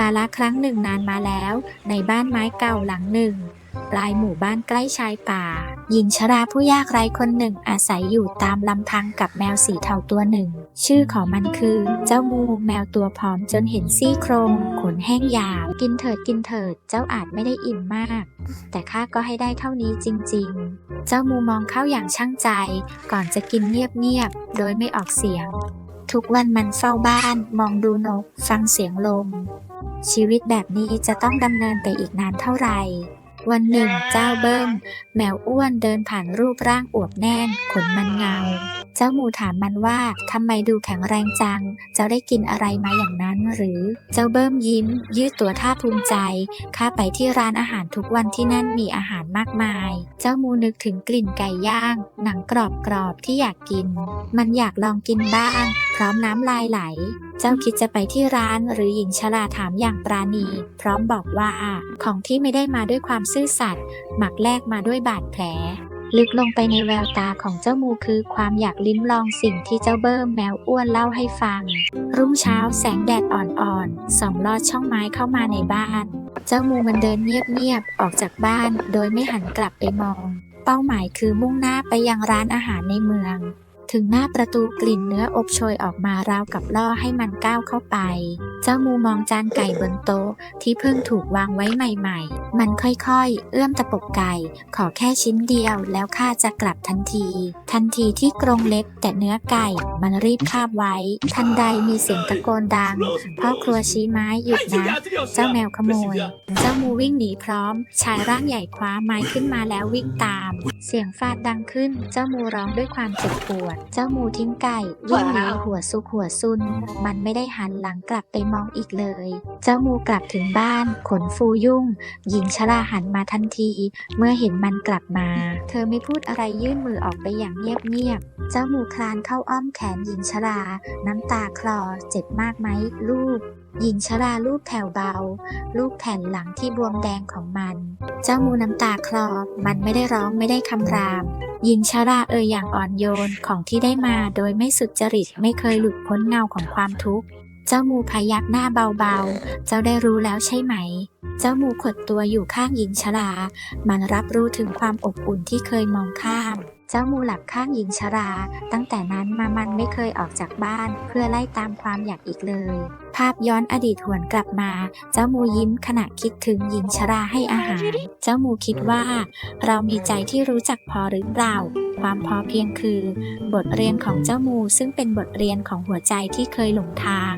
กาลครั้งหนึ่งนานมาแล้ว ในบ้านไม้เก่าหลังหนึ่ง ปลายหมู่บ้านใกล้ชายป่า หญิงชราผู้ยากไร้คนหนึ่งอาศัยอยู่ตามลำพังกับแมวสีเทาตัวหนึ่ง ชื่อของมันคือ เจ้ามูแมวตัวผอมจนเห็นซี่โครง ขนแห้งหยาบ กินเถิดกินเถิด เจ้าอาจไม่ได้อิ่มมาก แต่ข้าก็ให้ได้เท่านี้จริง ๆ เจ้ามูมองเข้าอย่างช่างใจ ก่อนจะกินเงียบๆโดยไม่ออกเสียงทุกวันมันเฝ้าบ้าน มองดูนก ฟังเสียงลม ชีวิตแบบนี้จะต้องดำเนินไปอีกนานเท่าไหร่ วันหนึ่งเจ้าเบิ้ม แมวอ้วนเดินผ่านรูปร่างอวบแน่น ขนมันเงา เจ้าหมูถามมันว่าทำไมดูแข็งแรงจัง เจ้าได้กินอะไรมาอย่างนั้นหรือ เจ้าเบิ้มยิ้ม ยืดตัวท่าภูมิใจ ข้าไปที่ร้านอาหารทุกวันที่นั่นมีอาหารมากมาย เจ้าหมูนึกถึงกลิ่นไก่ย่าง หนังกรอบๆที่อยากกิน มันอยากลองกินบ้าง ร้อมน้ำลายไหล เจ้าคิดจะไปที่ร้านหรือหญิงชราถามอย่างปราณี พร้อมบอกว่าของที่ไม่ได้มาด้วยความซื่อสัตย์หมักแลกมาด้วยบาดแผล ลึกลงไปในแววตาของเจ้ามูคือความอยากลิ้มลองสิ่งที่เจ้าเบิ้มแมวอ้วนเล่าให้ฟัง รุ่งเช้าแสงแดดอ่อนๆส่องลอดช่องไม้เข้ามาในบ้าน เจ้ามูมันเดินเงียบๆออกจากบ้าน โดยไม่หันกลับไปมอง เป้าหมายคือมุ่งหน้าไปยังร้านอาหารในเมือง ถึงหน้าประตูกลิ่นเนื้ออบโชยออกมาราวกับล่อให้มันก้าวเข้าไป เจ้ามูมองจานไก่บนโต๊ะที่เพิ่งถูกวางไว้ใหม่ๆ มันค่อยๆ เอื้อมตะปบไก่ ขอแค่ชิ้นเดียวแล้วข้าจะกลับทันที ทันทีที่กรงเล็บแต่เนื้อไก่มันรีบคาบไว้ ทันใดมีเสียงตะโกนดังพ่อครัวชี้ไม้หยุดนะเจ้าแมวขโมย เจ้ามูวิ่งหนีพร้อม ชายร่างใหญ่คว้าไม้ขึ้นมาแล้ววิ่งตาม เสียงฟาดดังขึ้น เจ้ามูร้องด้วยความเจ็บปวดเจ้ามูทิ้งไก่วิ่งหนีหัวซุกหัวซุน มันไม่ได้หันหลังกลับไปมองอีกเลย เจ้ามูกลับถึงบ้าน ขนฟูยุ่ง หญิงชราหันมาทันที เมื่อเห็นมันกลับมา เธอไม่พูดอะไรยื่นมือออกไปอย่างเงียบๆ เจ้ามูคลานเข้าอ้อมแขนหญิงชรา น้ำตาคลอ เจ็บมากไหมลูกหญิงชราลูบแผ่วเบา ลูบแผ่นหลังที่บวมแดงของมัน เจ้ามูน้ำตาคลอ มันไม่ได้ร้องไม่ได้คำราม หญิงชราเอ่ยอย่างอ่อนโยนของที่ได้มาโดยไม่สุจริตไม่เคยหลุดพ้นเงาของความทุกข์ เจ้ามูพยักหน้าเบาๆ เจ้าได้รู้แล้วใช่ไหม เจ้ามูขดตัวอยู่ข้างหญิงชรา มันรับรู้ถึงความอบอุ่นที่เคยมองข้าม เจ้ามูหลับข้างหญิงชรา ตั้งแต่นั้นมามันไม่เคยออกจากบ้านเพื่อไล่ตามความอยากอีกเลยาพย้อนอดีตหวนกลับมา เจ้ามูยิ้มขณะคิดถึงหญิงชราให้อาหาร เจ้ามูคิดว่า เรามีใจที่รู้จักพอหรือเปล่า ความพอเพียงคือ บทเรียนของเจ้ามูซึ่งเป็นบทเรียนของหัวใจที่เคยหลงทาง